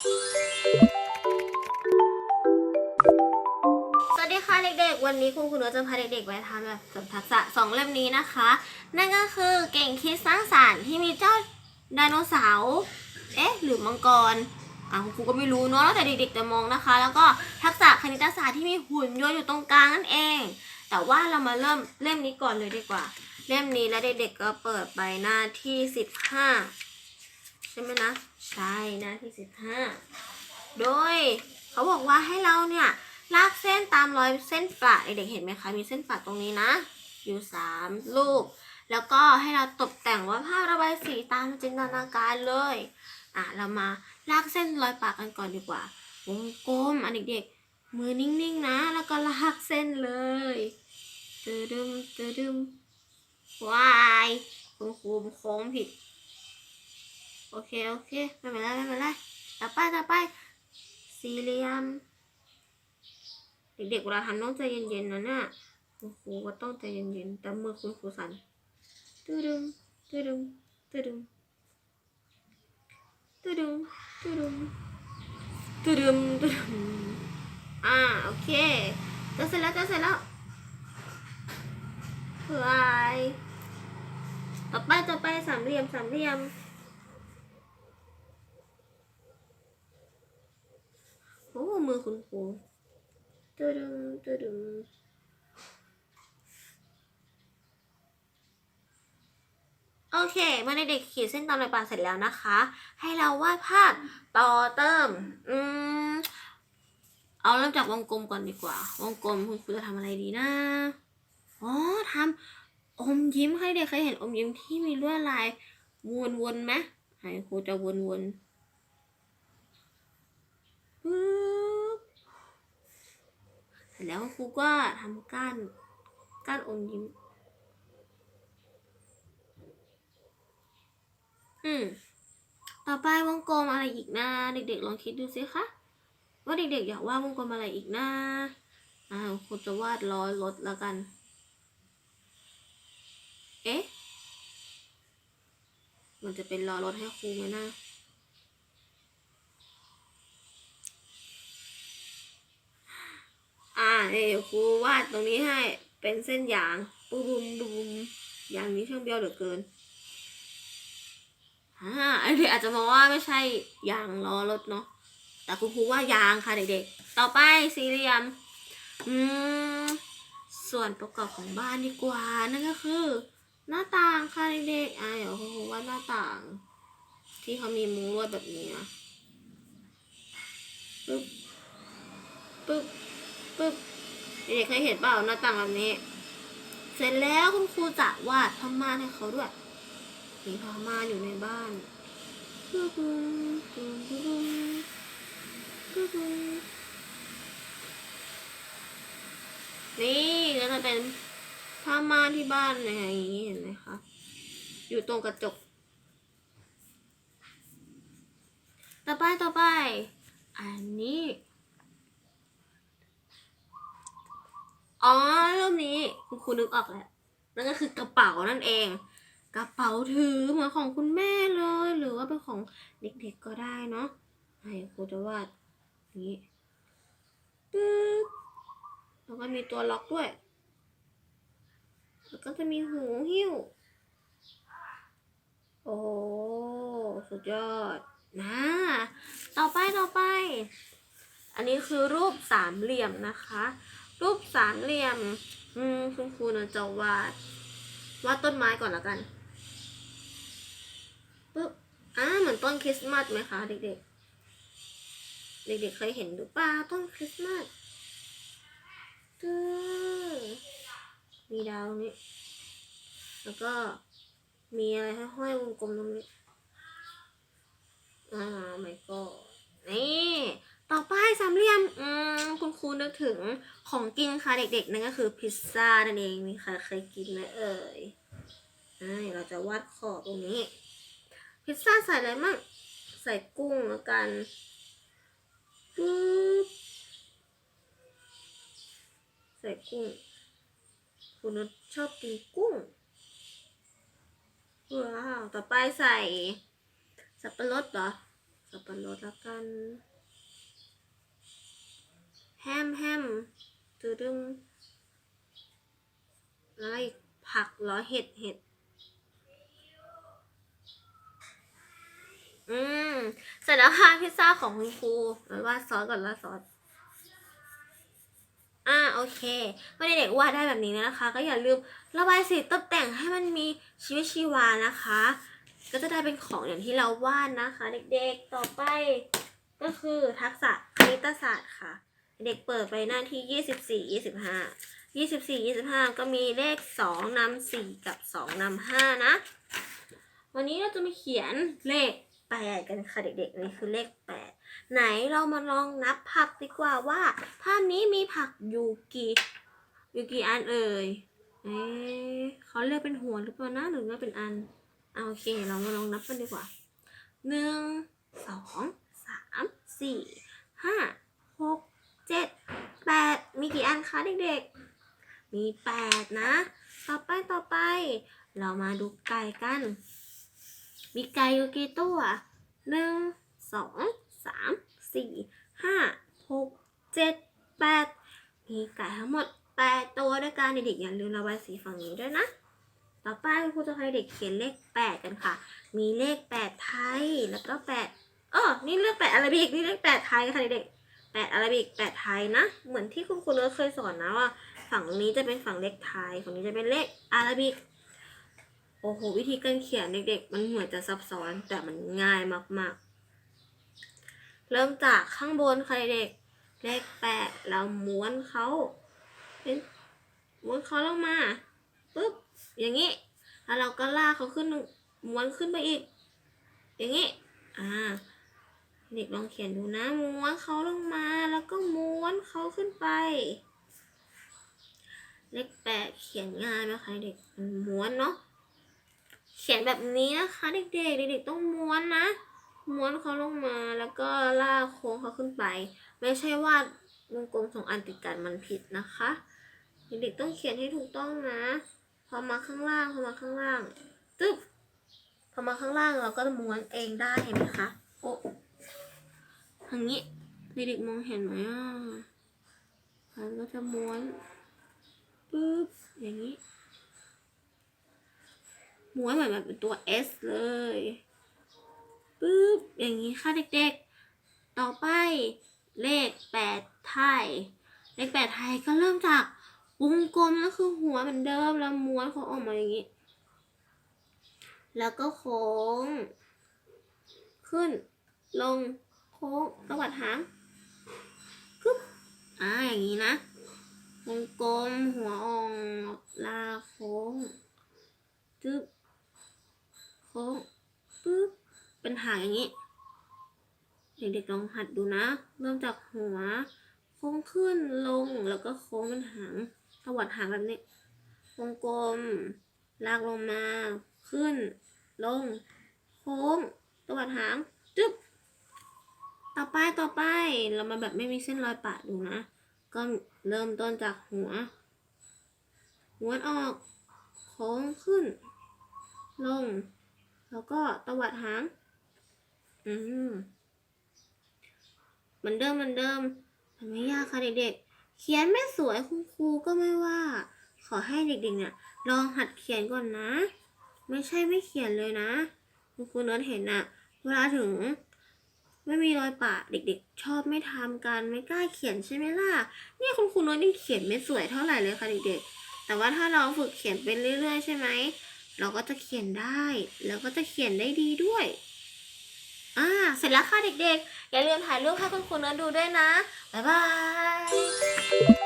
สวัสดีค่ะเด็กๆ วันนี้คุณครูนุจะพาเด็กๆไปทำแบบฝึกทักษะสองเล่มนี้นะคะ นั่นก็คือเก่งคิดสร้างสรรค์ที่มีเจ้าไดโนเสาร์เอ๊ะหรือมังกรอะคุณครูก็ไม่รู้เนาะแล้วแต่เด็กๆจะมองนะคะ แล้วก็ทักษะคณิตศาสตร์ที่มีหุ่นยนต์อยู่ตรงกลางนั่นเอง แต่ว่าเรามาเริ่มเล่มนี้ก่อนเลยดีกว่า เล่มนี้แล้วเด็กๆก็เปิดไปหน้าที่สิบห้า ช่ไหมนะ ใช่หน้าที่สิบห้าโดย เขาบอกว่าให้เราเนี่ยลากเส้นตามรอยเส้นประเด็กเห็นไหมคะมีเส้นประตรงนี้นะ อยู่สามลูก แล้วก็ให้เราตกแต่งว่าภาพระบายสีตามจินตนาการเลยอะเรามาลากเส้นรอยปากกันก่อนดีกว่า วงกลมอันเด็กๆมือนิ่งๆนะ แล้วก็ลากเส้นเลยตืดดึมตืดดึมวายคุณครูโค้งผิด โอเค โอเค ไม่เป็นไร ไม่เป็นไร ต่อไป ต่อไป สี่เหลี่ยม เด็กๆเวลาทำต้องใจเย็นๆนะเนี่ยคุณครูก็ต้องใจเย็นๆ แต่มือคุณครูสั่นตึดึงตึดึงตึดึงตึดึงตึดึงตึดึงตึดึงอ่า โอเคจะเสร็จแล้วจะเสร็จแล้วบายต่อไป ต่อไป สามเหลี่ยม สามเหลี่ยม โอ้ มือคุณครูตึดึงตึดึงโอเค เมื่อเด็กๆขีดเส้นตามรอยปากเสร็จแล้วนะคะ ให้เราวาดภาพต่อเติม อืม เอาเริ่มจากวงกลมก่อนดีกว่า วงกลมคุณครูจะทำอะไรดีนะ อ๋อทำอมยิ้มให้เด็กเคยเห็นอมยิ้มที่มีลวดลายวนๆไหมให้ครูจะวนๆปึ๊บเส ร็จแล้วครูก็ทำก้านก้านอมยิ้ม อืม ต่อไปวงกลมอะไรอีกนะ เด็กๆ ลองคิดดูสิคะว่าเด็กๆ อยากวาดวงกลมอะไรอีกนะอ่าครูจะวาดล้อรถแล้วกัน เอ๊ะ มันจะเป็นล้อรถให้ครูไหมนะ อ่าเดี๋ยครูวาดตรงนี้ให้เป็นเส้นยางปุบุมบุมยางนี้ช่างเบี้ยวเหลือเกินอ่าไอเด็กอาจจะมองว่าไม่ใช่ยางล้อรถเนาะแต่คุณครูว่ายางค่ะเด็กๆ ต่อไปสี่เหลี่ยม อืม ส่วนประกอบของบ้านดีกว่า นั่นก็คือ หน้าต่างค่ะเด็กๆอ่าเดี๋ยวคุณครูวาดหน้าต่าง ที่เขามีมุ้งลวดแบบนี้นะปึ๊บปึ๊บ ปึ๊บเด็กๆเคยเห็นเปล่าหน้าต่างแบบนี้ เสร็จแล้วคุณครูจะวาดพม่านให้เขาด้วยมีพม่านอยู่ในบ้านปึ๊บปึ๊บปึ๊บปึ๊บนี่ก็จะเป็นผ้าม่านที่บ้านเนี่ยอย่างนี้เห็นไหมคะ อยู่ตรงกระจก ต่อไปต่อไป อันนี้ อ๋อรูปนี้คุณครูนึกออกแล้วนั่นก็คือกระเป๋านั่นเอง กระเป๋าถือเหมือนของคุณแม่เลย หรือว่าเป็นของเด็กๆก็ได้เนาะให้ครูจะวาดนี้ปึ๊บแล้วก็มีตัวล็อกด้วย แล้วก็จะมีหูหิ้ว โอ้โหสุดยอดนะต่อไปต่อไป อันนี้คือรูปสามเหลี่ยมนะคะ รูปสามเหลี่ยม อืมคุณครูเนะจะวาดวาดต้นไม้ก่อนละกันปึ๊บอ่าเหมือนต้นคริสต์มาสไหมคะเด็กๆ เด็กๆเคยเห็นหรือเปล่าต้นคริสต์มาสตึ้มีดาวตรงนี้ แล้วก็มีอะไรห้อยวงกลมตรงนี้อ่าไม่ก็นี่ ต่อไปสามเหลี่ยมอืมคุณครูนึกถึงของกินค่ะเด็กๆนั่นก็คือพิซซ่านั่นเองมีใครเคยกินไหมเอ่ยอ่าเราจะวาดขอบตรงนี้ พิซซ่าใส่อะไรมั่งใส่กุ้งแล้วกันปึ๊บใส่กุ้ง คุณนุชชอบกินกุ้งว้าวต่อไปใส่สับปะรดเหรอสับปะรดแล้วกัน ฮมแฮมตืดึงแล้วอีกผักหรอเห็ดเห็ด อืมเสร็จแล้วค่ะพิซซ่าของคุณครูแล้ววาดซอสก่อนวาดซอสอ่าโอเคเมื่อเด็กๆวาดได้แบบนี้นะคะ ก็อย่าลืมระบายสีตกแต่งให้มันมีชีวิตชีวานะคะ ก็จะได้เป็นของอย่างที่เราวาดนะคะ เด็กๆต่อไป ก็คือทักษะคณิตศาสตร์ค่ะ เด็กเปิดไปหน้าที่ยี่สิบสี่ยี่สิบห้ายี่สิบสี่ยี่สิบห้าก็มีเลขสองนำสี่กับสองนำห้านะ วันนี้เราจะมาเขียนเลขแปดกันค่ะเด็กๆนี่คือเลขแปดไหนเรามาลองนับผักดีกว่าว่าภาพนี้มีผักอยู่กี่อยู่กี่อันเอ่ยเอ๊เขาเรียกเป็นหัวหรือเปล่านะหรือว่าเป็นอันเอาโอเค เรามาลองนับกันดีกว่าหนึ่งสองสามสี่ห้าหก เจ็ดแปดมีกี่อันคะเด็กๆ มีแปดนะ ต่อไปต่อไป เรามาดูไก่กัน มีไก่อยู่กี่ตัวหนึ่งสองสามสี่ห้าหกเจ็ดแปดมีไก่ทั้งหมดแปดตัวด้วยกันเด็กๆอย่าลืมระบายสีฝั่งนี้ด้วยนะ ต่อไปครูจะให้เด็กเขียนเลขแปดกันค่ะ มีเลขแปดไทยแล้วก็แปดเออนี่เลขแปดอาราบิกนี่เลขแปดไทยค่ะเด็กๆ แปดอาราบิกแปดไทยนะ เหมือนที่คุณครูเลิศเคยสอนนะว่า ฝั่งนี้จะเป็นฝั่งเลขไทย ฝั่งนี้จะเป็นเลขอาราบิก โอ้โห วิธีการเขียนเด็กๆ มันเหมือนจะซับซ้อนแต่มันง่ายมากๆ เริ่มจากข้างบนค่ะเด็ก เลขแปดเราม้วนเขาเป็นม้วนเขาลงมาปุ๊บอย่างนี้ แล้วเราก็ลากเขาขึ้นม้วนขึ้นไปอีก อย่างนี้ อ่า เด็กลองเขียนดูนะ ม้วนเขาลงมาแล้วก็ม้วนเขาขึ้นไป เลขแปดเขียนง่ายไหมคะเด็กม้วนเนาะเขียนแบบนี้นะคะ เด็กๆเด็กๆต้องม้วนนะ ม้วนเขาลงมาแล้วก็ลากโค้งเขาขึ้นไป ไม่ใช่ว่าวงกลมสองอันติดกันมันผิดนะคะ เด็กๆต้องเขียนให้ถูกต้องนะ พอมาข้างล่างพอมาข้างล่างตึ๊บพอมาข้างล่างเราก็จะม้วนเองได้เห็นไหมคะโอ้ ทางนี้เด็กๆมองเห็นไหมอะมันก็จะม้วนปึ๊บอย่างนี้ ม้วนเหมือนแบบเป็นตัว S เลยปึ๊บอย่างนี้ค่ะเด็กๆ ต่อไปเลขแปดไทย เลขแปดไทยก็เริ่มจากวงกลมก็คือหัวเหมือนเดิมแล้วม้วนเขาออกมาอย่างนี้ แล้วก็โค้ง ขึ้นลง ค้งตวัดหางปึ๊บอ่าอย่างนี้นะวงกลมหัวออกลาโค้งจึ๊บโค้งปึ๊บเป็นหางอย่างนี้ เด็กๆลองหัดดูนะ เริ่มจากหัว โค้งขึ้นลงแล้วก็โค้งเป็นหางตวัดหางแบบนี้ วงกลม ลากลงมา ขึ้น ลง โค้งตวัดหางจึ๊บ ต่อไปต่อไปเรามาแบบไม่มีเส้นรอยปะดูนะ ก็เริ่มต้นจากหัวม้วนออกโค้งขึ้น ลง แล้วก็ตวัดหาง อืมเหมือนเดิมเหมือนเดิมมันไม่ยากค่ะเด็กๆ เขียนไม่สวยคุณครูก็ไม่ว่า ขอให้เด็กๆเนี่ยลองหัดเขียนก่อนนะ ไม่ใช่ไม่เขียนเลยนะ คุณครูเนิร์ดเห็นอะเวลาถึง ไม่มีรอยปะเด็กๆ ชอบไม่ทำกันไม่กล้าเขียนใช่ไหมล่ะเนี่ยคุณครูเนิร์ดยังเขียนไม่สวยเท่าไหร่เลยค่ะเด็กๆ แต่ว่าถ้าเราฝึกเขียนเป็นเรื่อยๆ ใช่ไหมเราก็จะเขียนได้ แล้วก็จะเขียนได้ดีด้วยอ่าเสร็จแล้วค่ะเด็กๆ อย่าลืมถ่ายรูปให้คุณครูน้อยดูด้วยนะบ๊ายบาย